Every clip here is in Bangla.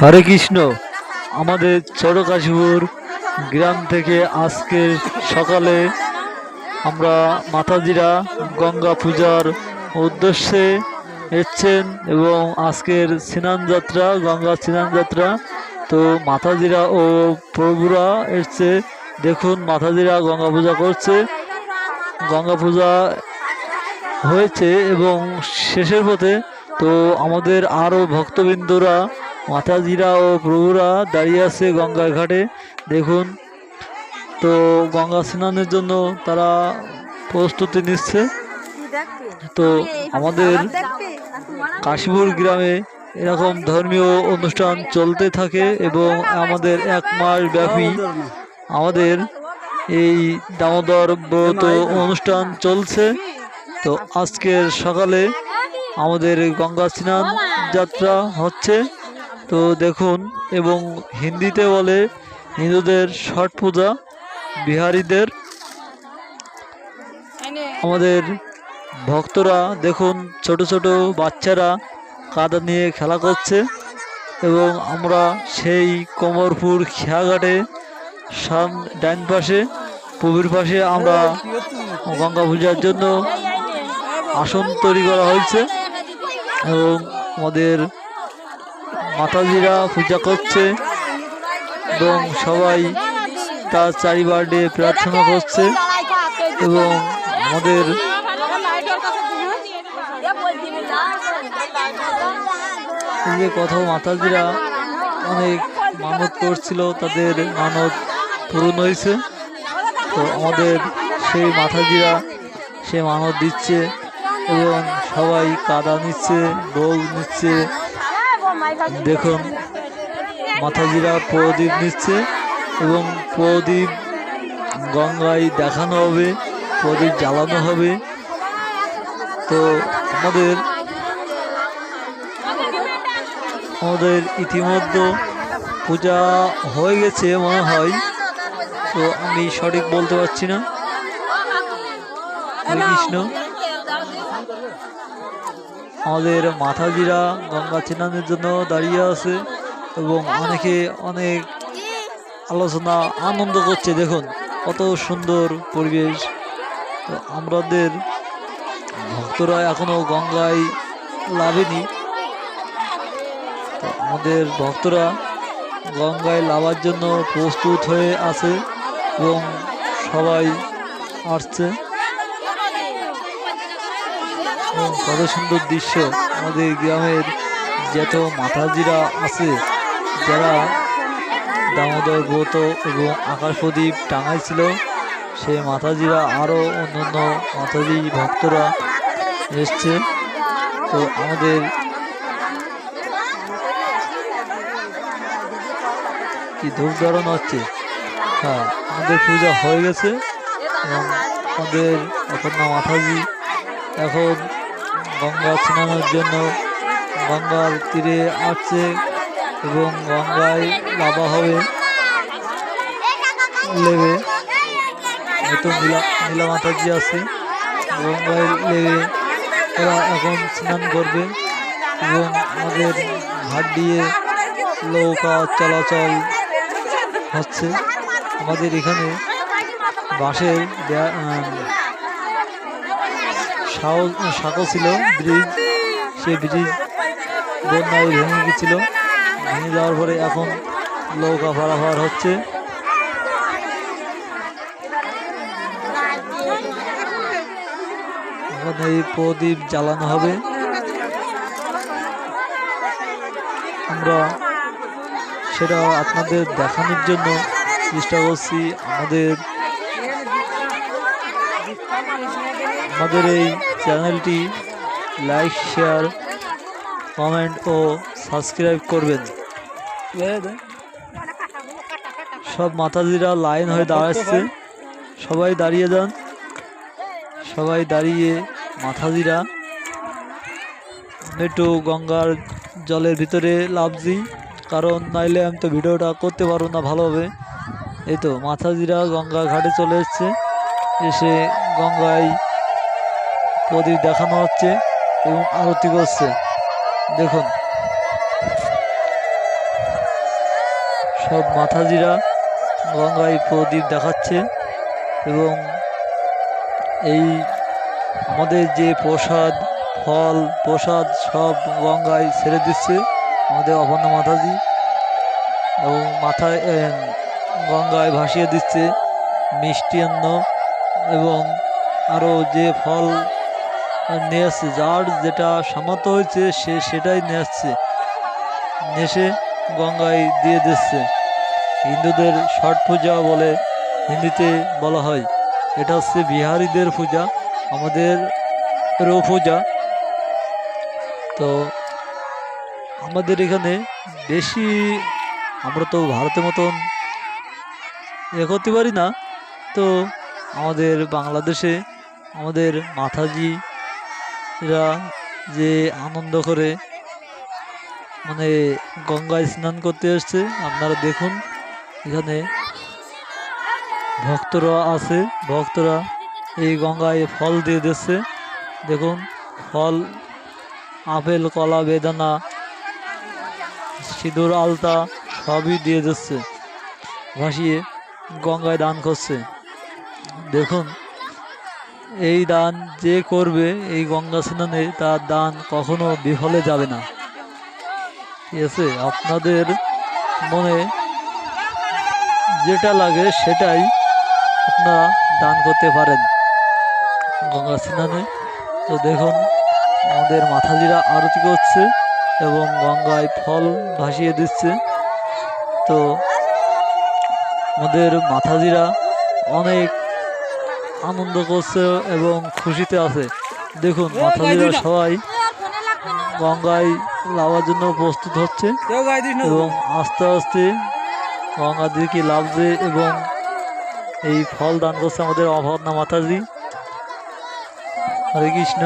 হরে কৃষ্ণ। আমাদের ছোট গ্রাম থেকে আজকে সকালে আমরা মাতাজিরা গঙ্গা পূজার উদ্দেশ্যে এসছেন এবং আজকের স্নান যাত্রা, গঙ্গা স্নান যাত্রা। তো মাতাজিরা ও প্রভুরা এসছে। দেখুন, মাতাজিরা গঙ্গা পূজা করছে। গঙ্গা পূজা হয়েছে এবং শেষের পথে তো আমাদের আরও ভক্তবৃন্দরা মাতাজিরা ও প্রভুরা দাঁড়িয়ে আছে গঙ্গার ঘাটে। দেখুন, তো গঙ্গা স্নানের জন্য তারা প্রস্তুতি নিচ্ছে। তো আমাদের কাশীপুর গ্রামে এরকম ধর্মীয় অনুষ্ঠান চলতে থাকে এবং আমাদের এক মাস ব্যাপী আমাদের এই দামোদর ব্রত অনুষ্ঠান চলছে। তো আজকের সকালে আমাদের গঙ্গা স্নান যাত্রা হচ্ছে। তো দেখুন, এবং হিন্দিতে বলে হিন্দুদের ছট পূজা, বিহারীদের আমাদের ভক্তরা, দেখুন, ছোট ছোট বাচ্চারা কাদা নিয়ে খেলা করছে, এবং আমরা সেই কোমরপুর খেয়াঘাটে সাম ডাইন পাশে পুবির পাশে আমরা গঙ্গা পূজার জন্য আসন তৈরি করা হয়েছে, এবং আমাদের মাতাজিরা পূজা করছে এবং সবাই তার চারিবার্ডে প্রার্থনা করছে এবং আমাদের যে কথা মাতাজিরা অনেক মানত করছিল, তাদের মানত পূরণ হয়েছে। তো আমাদের সেই মাতাজিরা সে মানত দিচ্ছে এবং সবাই কাদা নিচ্ছে, ভোগ নিচ্ছে। দেখুন মাথাজিরা প্রদীপ নিচ্ছে এবং প্রদীপ গঙ্গায় দেখানো হবে, প্রদীপ জ্বালানো হবে। তো আমাদের আমাদের ইতিমধ্যে পূজা হয়ে গেছে মনে হয়। তো আমি সঠিক বলতে পারছি না। কৃষ্ণ। আমাদের মাথাজিরা গঙ্গা চেনানোর জন্য দাঁড়িয়ে আছে এবং অনেকে অনেক আলোচনা, আনন্দ করছে। দেখুন, কত সুন্দর পরিবেশ। তো আমাদের ভক্তরা এখনও গঙ্গায় লাভেনি। তো আমাদের ভক্তরা গঙ্গায় লাভার জন্য প্রস্তুত হয়ে আছে এবং সবাই আসছে এবং কত সুন্দর দৃশ্য আমাদের গ্রামের যত মাতাজিরা আছে, যারা দামোদর ব্রত এবং আকাশ প্রদীপ টাঙাইছিল। সেই মাতাজিরা আরও অন্যান্য মাতাজি ভক্তরা এসছে। তো আমাদের কি ধূপ ধরানো হচ্ছে? হ্যাঁ আমাদের পূজা হয়ে গেছে এবং আমাদের এখন না মাতাজি এখন গঙ্গা স্নানের জন্য গঙ্গার তীরে আসছে এবং গঙ্গায় লাভা হবে। লেবে হয়তো নীলা নীলা মাতাজি আছে। গঙ্গায় লেবে ওরা এখন স্নান করবে এবং আমাদের ঘাট দিয়ে নৌকা চলাচল হচ্ছে। আমাদের এখানে বাঁশের সাঁকো ছিল ব্রিজ, সেই ব্রিজ বন্যায় ভেঙে গেছিল। ভেঙে যাওয়ার পরে এখন নৌকা পারাপার হচ্ছে। এখন এই প্রদীপ জ্বালানো হবে। আমরা সেটা আপনাদের দেখানোর জন্য চেষ্টা করছি। আমাদের আমাদের এই চ্যানেলটি লাইক, শেয়ার, কমেন্ট ও সাবস্ক্রাইব করবেন। সব মাতাজিরা লাইন হয়ে দাঁড়াচ্ছে। সবাই দাঁড়িয়ে যান। সবাই দাঁড়িয়ে মাথাজিরা একটু গঙ্গার জলের ভিতরে লাভছি কারণ নাইলে আমি তো ভিডিওটা করতে পারব না ভালোভাবে। এই তো মাথাজিরা গঙ্গা ঘাটে চলে এসছে। এসে গঙ্গায় প্রদীপ দেখানো হচ্ছে এবং আরতি করছে। দেখুন। সব মাথাজিরা গঙ্গায় প্রদীপ দেখাচ্ছে এবং এই আমাদের যে প্রসাদ, ফল, প্রসাদ সব গঙ্গায় ছেড়ে দিচ্ছে আমাদের অপর্ণা মাথাজি এবং মাথায় গঙ্গায় ভাসিয়ে দিচ্ছে মিষ্টি অন্ন এবং আরও যে ফল নিয়ে আসছে যার যেটা সামর্থ্য হয়েছে, সে সেটাই নিয়ে আসছে নেশে গঙ্গায় দিয়ে দিচ্ছে। হিন্দুদের ছট পূজা বলে হিন্দিতে বলা হয়। এটা হচ্ছে বিহারিদের পূজা আমাদের রো পূজা। তো আমাদের এখানে বেশি, আমরা তো ভারতের মতন এ করতে পারি না। তো আমাদের বাংলাদেশে আমাদের মাথাজিরা যে আনন্দ করে মানে গঙ্গায় স্নান করতে এসছে, আপনারা দেখুন, এখানে ভক্তরা আছে, ভক্তরা এই গঙ্গায় ফল দিয়ে দিচ্ছে। দেখুন, ফল, আপেল, কলা, বেদানা, সিঁদুর, আলতা সবই দিয়ে দিচ্ছে, ভাসিয়ে গঙ্গায় দান করছে। দেখুন এই দান যে করবে এই গঙ্গা স্নানে তার দান কখনো বিফলে যাবে না। ঠিক আছে? আপনাদের মনে যেটা লাগে সেটাই আপনারা দান করতে পারেন গঙ্গা স্নানে। তো দেখুন, আমাদের মাথাজিরা আরতি করছে এবং গঙ্গায় ফল ভাসিয়ে দিচ্ছে। তো আমাদের মাথাজিরা অনেক আনন্দ করছে এবং খুশিতে আছে। দেখুন মাথাজিরা সবাই গঙ্গায় লাভার জন্য প্রস্তুত হচ্ছে। এবং আস্তে আস্তে গঙ্গা দিকে লাভছে এবং এই ফল দান করছে আমাদের অভর্ণা মাতাজি। হরে কৃষ্ণ।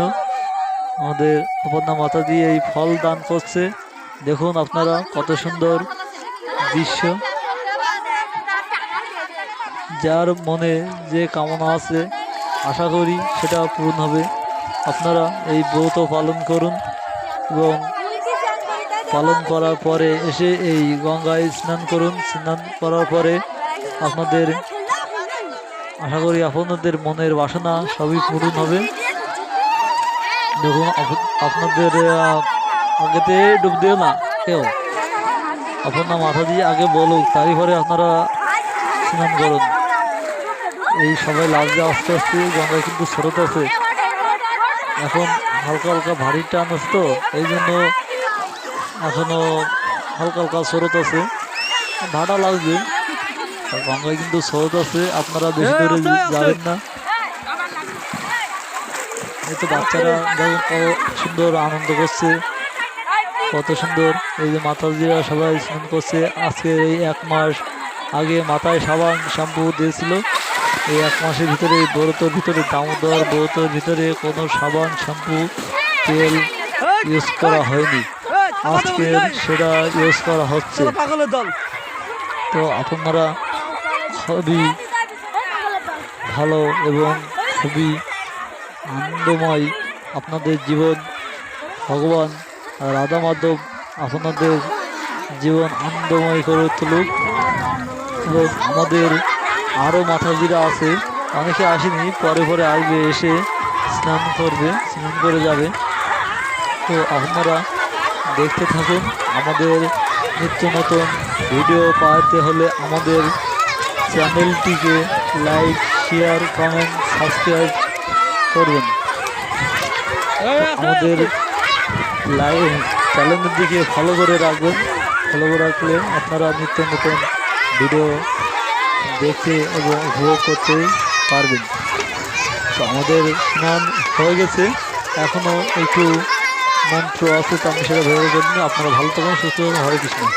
আমাদের অভর্ণা মাতাজি এই ফল দান করছে। দেখুন আপনারা কত সুন্দর দৃশ্য। যার মনে যে কামনা আছে, আশা করি সেটা পূরণ হবে। আপনারা এই ব্রত পালন করুন এবং পালন করার পরে এসে এই গঙ্গায় স্নান করুন। স্নান করার পরে আপনাদের, আশা করি আপনাদের মনের বাসনা সবই পূরণ হবে। দেখুন, আপ- আপনাদের আগেতে ডুব দিও না কেউ। আপনার মাথা দিয়ে আগে বলুক, তারপরে আপনারা স্নান করুন। এই সবাই লাভে আস্তে আস্তে গঙ্গায় কিন্তু স্রোত আছে। এখন হালকা হালকা ভারী টান আছে তো এই জন্য এখনও হালকা হালকা স্রোত আছে। ভাড়া লাগবে গঙ্গায় কিন্তু স্রোত আছে আপনারা বেশি দূরে যাবেন না। এই তো বাচ্চারা দেখুন কত সুন্দর আনন্দ করছে কত সুন্দর। এই যে মাতাজিরা সবাই স্নান করছে আজকে এই এক মাস আগে মাথায় সাবান শ্যাম্পু দিয়েছিল। এই এক মাসের ভিতরে ব্রতর ভিতরে, দামোদর ব্রতর ভিতরে কোনো সাবান, শ্যাম্পু, তেল ইউজ করা হয়নি। আজকে সেটা ইউজ করা হচ্ছে। তো আপনারা খুবই ভালো এবং খুবই আনন্দময় আপনাদের জীবন, ভগবান রাধা মাধব আপনাদের জীবন আনন্দময় করে তুলুক এবং আমাদের আরও মাথাজিরা আছে। অনেকে আসেনি, পরে পরে আসবে, এসে স্নান করবে, স্নান করে যাবে। তো আপনারা দেখতে থাকুন, আমাদের নিত্য নতুন ভিডিও পাওয়াতে হলে আমাদের চ্যানেলটিকে লাইক, শেয়ার, কমেন্ট, সাবস্ক্রাইব করবেন। আমাদের লাইভ চ্যানেলের দিকে ফলো করে রাখবেন। ফলো করে রাখলে আপনারা নিত্য নতুন ভিডিও দেখতে এবং উপভোগ করতে পারবেন। তো আমাদের স্নান হয়ে গেছে। এখনও একটু মন্ত্র আছে তো আমি সেটা ভেবে জন্য আপনারা ভালো থাকুন, সুস্থ থাকুন। হরে কৃষ্ণ।